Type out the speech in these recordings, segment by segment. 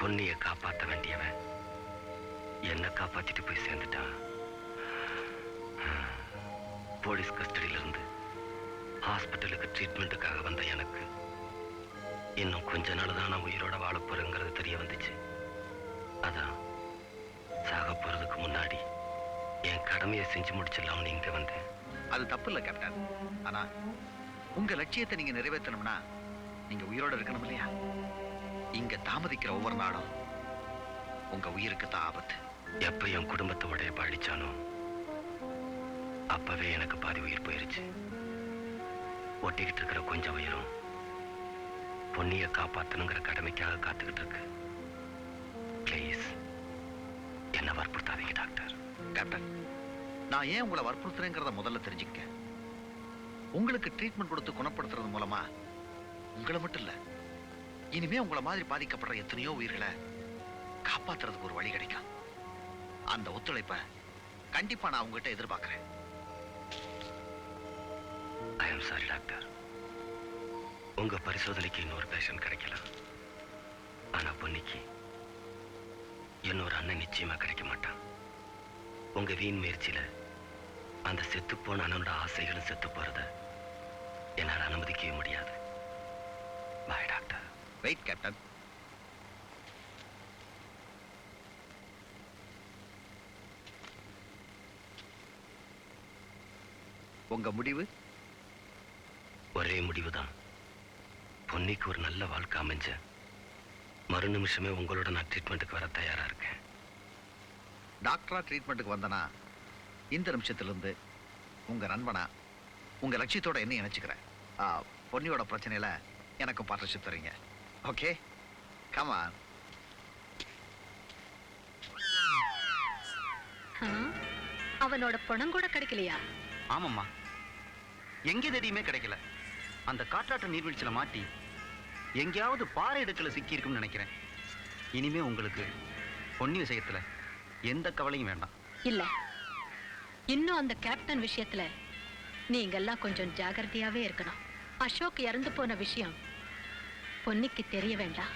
பொன்னிய காப்பாத்த வேண்டியவன். என்ன காப்பாத்திட்டு போய் சேர்ந்துட்டான் போலீஸ் கஸ்டடியிலிருந்து ஹாஸ்பிட்டலுக்கு ட்ரீட்மெண்ட்டுக்காக வந்த எனக்கு இன்னும் கொஞ்ச நாள் தான் நான் உயிரோட வாழ போறேங்கிறது தெரிய வந்துச்சு. அதான் சாக போறதுக்கு முன்னாடி என் கடமையை செஞ்சு முடிச்சிடலாம்னு இங்க வந்தேன். அது தப்பு இல்லை கேப்டன் ஆனா உங்க லட்சியத்தை நீங்க நிறைவேற்றணும்னா நீங்க உயிரோட இருக்கணும் இல்லையா? இங்க தாமதிக்கிற ஒவ்வொரு நாளும் உங்க உயிருக்கு தான் ஆபத்து. எப்ப என் குடும்பத்தை உடைய பழிச்சானோ அப்பவே எனக்கு பாதி உயிர் போயிருச்சு. ஒட்டிக்கிட்டு இருக்கிற கொஞ்சம் உயிரும் பொன்னிய காப்பாத்தணுங்கிற கடமைக்காக காத்துக்கிட்டு இருக்கு. ப்ளீஸ் என்ன வற்புறுத்தாதீங்க டாக்டர். கேப்டன் நான் ஏன் உங்களை வற்புறுத்துறேங்கிறத முதல்ல தெரிஞ்சுக்க உங்களுக்கு ட்ரீட்மெண்ட் கொடுத்து குணப்படுத்துறது மூலமா உங்களை மட்டும் இல்ல இனிமே உங்களை மாதிரி பாதிக்கப்படுற எத்தனையோ உயிர்களை காப்பாத்துறதுக்கு ஒரு வழி கிடைக்கும். அந்த ஒத்துழைப்பை கண்டிப்பா நான் உங்ககிட்ட எதிர்பார்க்கிறேன். ஐ எம் சாரி டாக்டர் உங்க பரிசோதனைக்கு இன்னொரு பேஷண்ட் கிடைக்கல. ஆனா பொன்னிக்கு இன்னொரு அண்ணன் நிச்சயமா கிடைக்க மாட்டான். உங்க வீண் முயற்சியில அந்த செத்து போன அண்ணனோட ஆசைகளும் செத்து போறத என்னால் அனுமதிக்கவே முடியாது. வெயிட் கேப்டன் உங்க முடிவு? ஒரே முடிவுதான். பொன்னிக்கு ஒரு நல்ல வாழ்க்கை அமைஞ்ச மறு நிமிஷமே உங்களோட நான் ட்ரீட்மெண்ட்டுக்கு வர தயாரா இருக்கேன். டாக்டரா ட்ரீட்மெண்ட்டுக்கு வந்தனா இந்த நிமிஷத்துல இருந்து உங்க நண்பனா உங்க லட்சியத்தோட என்ன இணைச்சுக்கிறேன். ஆ, பொன்னியோட பிரச்சனையில எனக்கும் பார்ட்னர்ஷிப் தரீங்க. ஓகே கமான் ஆ? அவனோட பணம் கூட கிடைக்கலையா? ஆமாம்மா. எங்கே தேடியுமே கிடைக்கல. அந்த காற்றாற்று நீர்வீழ்ச்சியில மாட்டி எங்கேயாவது பாறை இடுக்கில் சிக்கியிருக்கும்னு நினைக்கிறேன். இனிமே உங்களுக்கு பொன்னி விஷயத்துல எந்த கவலையும் வேண்டாம். இல்ல. இன்னும் அந்த கேப்டன் விஷயத்துல நீங்கெல்லாம் கொஞ்சம் ஜாகிரதையாவே இருக்கணும். அசோக் இறந்து போன விஷயம் பொன்னிக்கு தெரிய வேண்டாம்.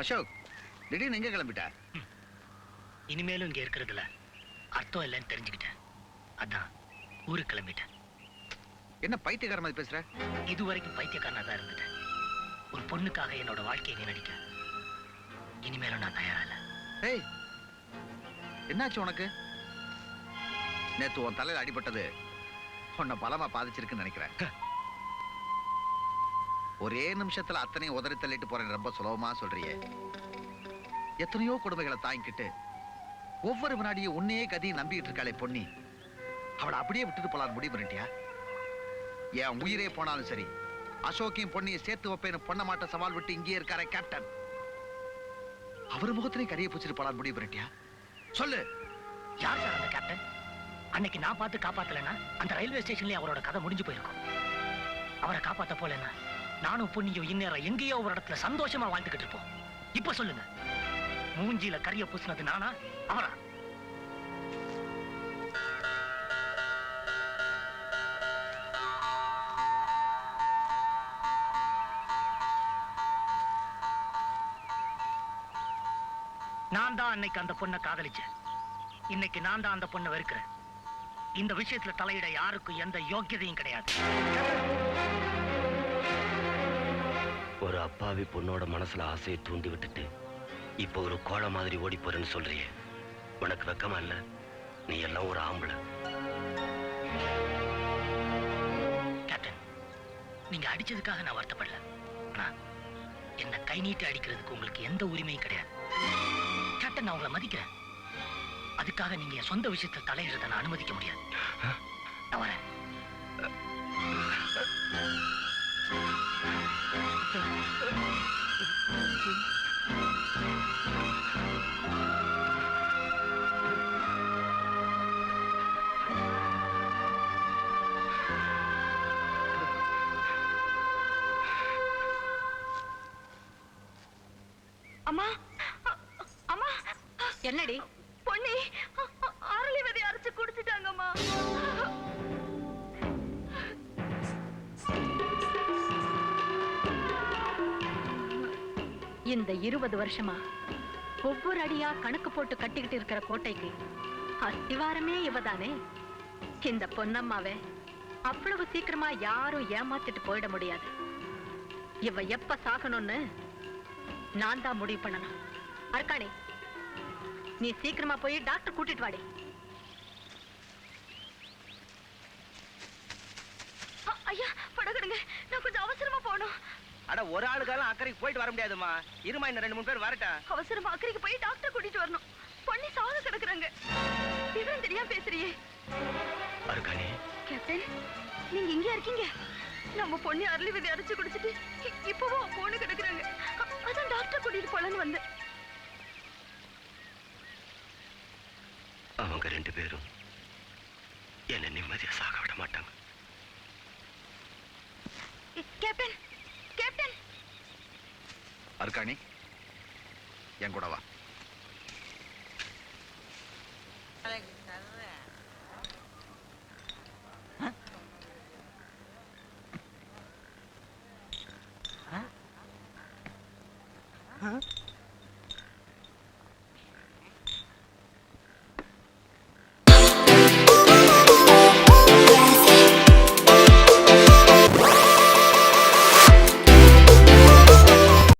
அசோக் திடீர்னு எங்க கிளம்பிட்ட? இனிமேலும் இங்க இருக்கிறதுல அர்த்தம் இல்லைன்னு தெரிஞ்சுக்கிட்டேன். அதான் ஊருக்கு கிளம்பிட்டேன். என்ன பைத்தியக்கார மாதிரி பேசுற? இது வரைக்கும் பைத்தியக்காரனா தான் இருந்துட்டேன். ஒரு பொண்ணுக்காக என்னோட வாழ்க்கையை வீணடிக்க இனிமேலும் நான் தயாரா இல்லை ஏய் என்னாச்சு உனக்கு? நேத்து உன் தலையில அடிபட்டது உன்னை பலமா பாதிச்சிருக்குன்னு நினைக்கிறேன். ஒரே நிமிஷத்துல அத்தனையும் உதறி தள்ளிட்டு போறேன் ரொம்ப சுலபமா சொல்றியே. எத்தனையோ கொடுமைகளை தாங்கிக்கிட்டு ஒவ்வொரு வினாடியும் உன்னையே கதியை நம்பிட்டு இருக்காளே பொன்னி. அவளை அப்படியே விட்டுட்டு போலான்னு முடிவு பண்ணிட்டியா? என் உயிரே போனாலும் சரி அசோக்கையும் பொன்னியை சேர்த்து வைப்பேன்னு பொண்ண மாட்ட சவால் விட்டு இங்கேயே இருக்காரே கேப்டன் அவர் முகத்திலையும் கரையை பூச்சிட்டு போலான்னு முடிவு பண்ணிட்டியா? சொல்லு. யார் சார் அந்த கேப்டன் அன்னைக்கு நான் பார்த்து காப்பாத்தலைன்னா அந்த ரயில்வே ஸ்டேஷன்லயே அவரோட கதை முடிஞ்சு போயிருக்கும். அவரை காப்பாத்த போலன்னா நானும் பொண்ணியும் இந்நேரம் எங்கேயோ ஒரு இடத்துல சந்தோஷமா வாழ்ந்துகிட்டு இருப்போம். இப்ப சொல்லுங்க. மூஞ்சில கரிய பூசினது நானா? அவரா? நான் தான் அன்னைக்கு அந்த பொண்ணை காதலிச்சேன். இன்னைக்கு நான் தான் அந்த பொண்ணை வெறுக்கிறேன். இந்த விஷயத்துல தலையிட யாருக்கும் எந்த யோக்கியதையும் கிடையாது. ஒரு அப்பாவி பொண்ணோட மனசுல ஆசையை தூண்டி விட்டுட்டு இப்போ ஒரு கோழை மாதிரி ஓடி போறேன்னு சொல்றியே. உனக்கு வெக்கமா இல்ல? நீ எல்லாம் ஒரு ஆம்பளை. கேப்டன் நீங்க அடிச்சதுக்காக நான் வருத்தப்படல. ஆனா என்ன கை நீட்டி அடிக்கிறதுக்கு உங்களுக்கு எந்த உரிமையும் கிடையாது. கேப்டன் நான் உங்களை மதிக்கிறேன். அதுக்காக நீங்க சொந்த விஷயத்தில் தலையிடுறத நான் அனுமதிக்க முடியாது. என்னடி? பொன்னி அடிச்சு குடிச்சிட்டாங்கம்மா. இந்த இருபது வருஷமா ஒவ்வொரு அடியா கணக்கு போட்டு கட்டிக்கிட்டு இருக்கிற கோட்டைக்கு அஸ்திவாரமே இவதானே? இந்த பொன்னம்மாவை அவ்வளவு சீக்கிரமா யாரும் ஏமாத்திட்டு போயிட முடியாது. இவ எப்ப சாகணும்னு நான் தான் முடிவு பண்ணணும். அர்க்காணி நீ சீக்கிரமா போய் டாக்டர் கூட்டிட்டு வாடி. ஐயா படகுடுங்க. நான் கொஞ்சம் அவசரமா போகணும். அட ஒரு ஆளுக்காலும் அக்கறைக்கு போயிட்டு வர முடியாதுமா இருமா இன்னும் ரெண்டு மூணு பேர் வரட்டும் அவசரமா அக்கறைக்கு போய் டாக்டர் கூட்டிட்டு வரணும். பொண்ணி சாக கிடக்குறாங்க. விவரம் தெரியாம பேசுறியே. அருக்காணி. கேப்டன் நீங்க இங்க இருக்கீங்க? நம்ம பொண்ணு அரளி விதை அரைச்சு குடிச்சிட்டு இப்பவும் பொண்ணு கிடக்குறாங்க. அதான் டாக்டர் கூட்டிட்டு போலான்னு வந்தேன். அவங்க ரெண்டு பேரும் என்னை நிம்மதியா சாக விட மாட்டாங்க. இ- கேப்டன் கேப்டன். அர்க்காணி என் கூட வா.